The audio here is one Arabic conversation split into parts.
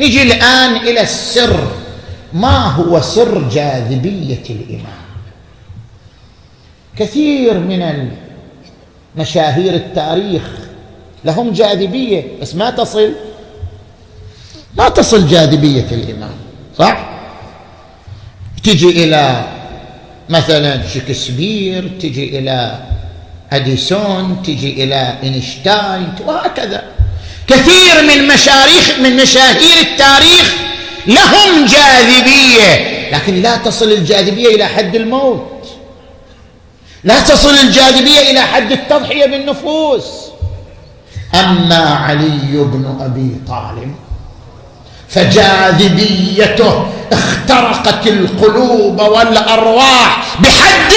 نجي الآن إلى السر. ما هو سر جاذبية الامام كثير من مشاهير التاريخ لهم جاذبية بس ما تصل ما تصل جاذبية الامام صح؟ تجي إلى مثلا شكسبير تجي إلى اديسون تجي إلى إينشتاين وهكذا. كثير من مشاريخ من مشاهير التاريخ لهم جاذبية. لكن لا تصل الجاذبية إلى حد الموت. لا تصل الجاذبية إلى حد التضحية بالنفوس. أما علي بن أبي طالب فجاذبيته اخترقت القلوب والأرواح بحد.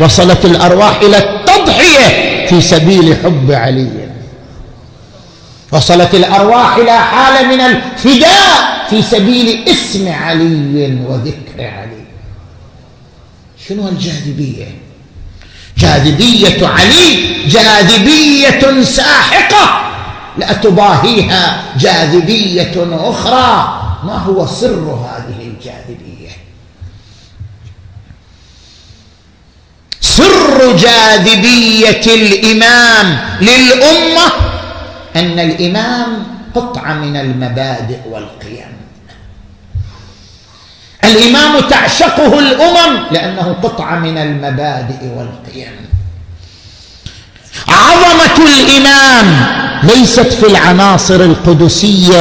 وصلت الأرواح إلى التضحية في سبيل حب علي. وصلت الأرواح إلى حاله من الفداء في سبيل اسم علي وذكر علي. شنو الجاذبية؟ جاذبية علي جاذبية ساحقة. لا تضاهيها جاذبية أخرى. ما هو سر هذه الجاذبية؟ سر جاذبية الإمام للأمة أن الإمام قطعه من المبادئ والقيم. الإمام تعشقه الأمم لأنه قطعه من المبادئ والقيم. عظمة الإمام ليست في العناصر القدسية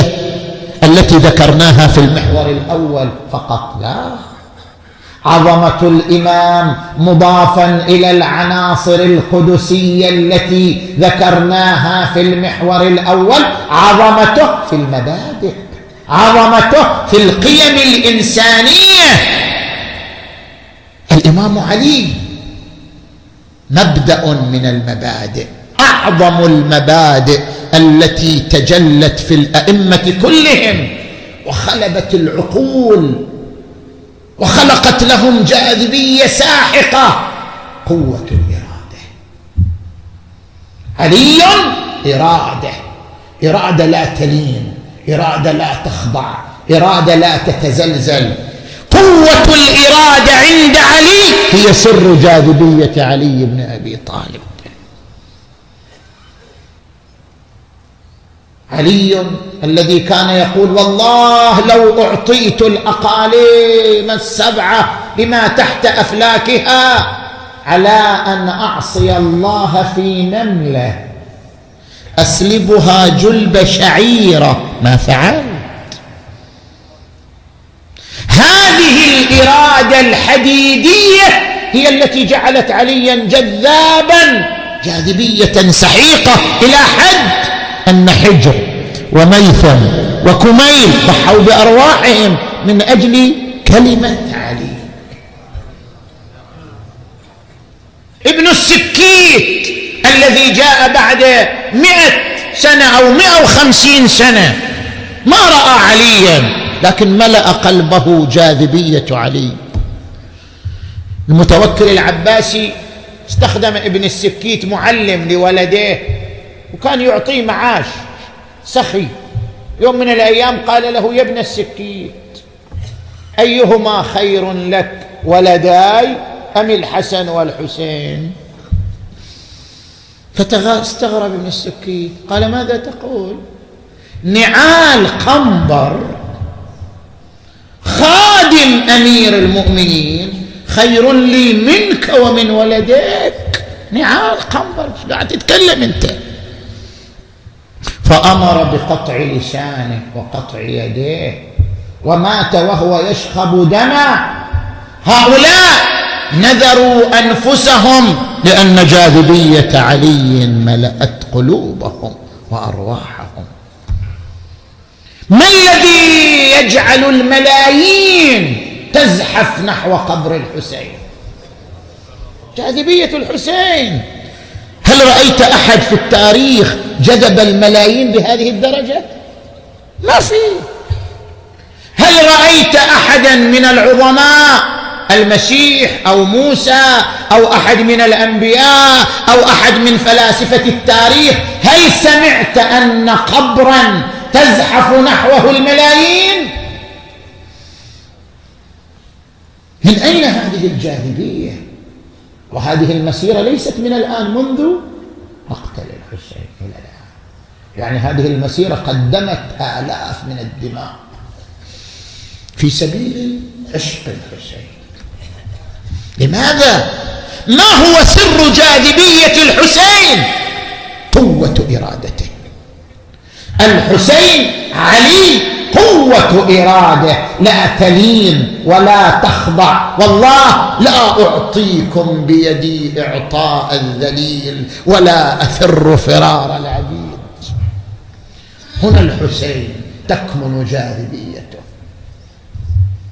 التي ذكرناها في المحور الأول فقط لا. عظمة الإمام مضافا إلى العناصر القدسية التي ذكرناها في المحور الأول عظمته في المبادئ عظمته في القيم الإنسانية. الإمام علي مبدأ من المبادئ أعظم المبادئ التي تجلت في الأئمة كلهم وخلبت العقول وخلقت لهم جاذبية ساحقة قوة الاراده علي إرادة. إرادة لا تلين إرادة لا تخضع إرادة لا تتزلزل. قوة الإرادة عند علي هي سر جاذبية علي بن أبي طالب. علي الذي كان يقول والله لو أعطيت الأقاليم السبعة بما تحت أفلاكها على أن أعصي الله في نملة أسلبها جلب شعيرة. ما فعلت. هذه الإرادة الحديدية هي التي جعلت عليا جذابا جاذبية سحيقه إلى حد أن حجر وميثم وكميل ضحوا بارواحهم من أجل كلمة علي ابن السكيت الذي جاء بعد مئة سنة أو مئة وخمسين سنة ما رأى عليا لكن ملأ قلبه جاذبية علي. المتوكل العباسي استخدم ابن السكيت معلم لولديه وكان يعطيه معاش سخي. يوم من الأيام قال له يا ابن السكيت أيهما خير لك ولداي أم الحسن والحسين؟ فاستغرب ابن السكيت قال ماذا تقول؟ نعال قنبر خادم أمير المؤمنين خير لي منك ومن ولدك نعال قنبر قاعد تتكلم أنت؟ فأمر بقطع لسانه وقطع يديه ومات وهو يشخب دما. هؤلاء نذروا أنفسهم لأن جاذبية علي ملأت قلوبهم وأرواحهم. ما الذي يجعل الملايين تزحف نحو قبر الحسين؟ جاذبية الحسين. هل رأيت أحد في التاريخ جذب الملايين بهذه الدرجة؟ ما في. هل رأيت أحدا من العظماء المسيح أو موسى أو أحد من الأنبياء أو أحد من فلاسفة التاريخ؟ هل سمعت أن قبرا تزحف نحوه الملايين؟ من أين هذه الجاذبية؟ وهذه المسيرة ليست من الآن منذ مقتل الحسين إلى الآن. يعني هذه المسيرة قدمت آلاف من الدماء في سبيل عشق الحسين. لماذا؟ ما هو سر جاذبية الحسين؟ قوة إرادته. الحسين علي قوة إرادة. لا تلين ولا تخضع. والله لا أعطيكم بيدي إعطاء الذليل ولا افر فرار العبيد. هنا الحسين تكمن جاذبية.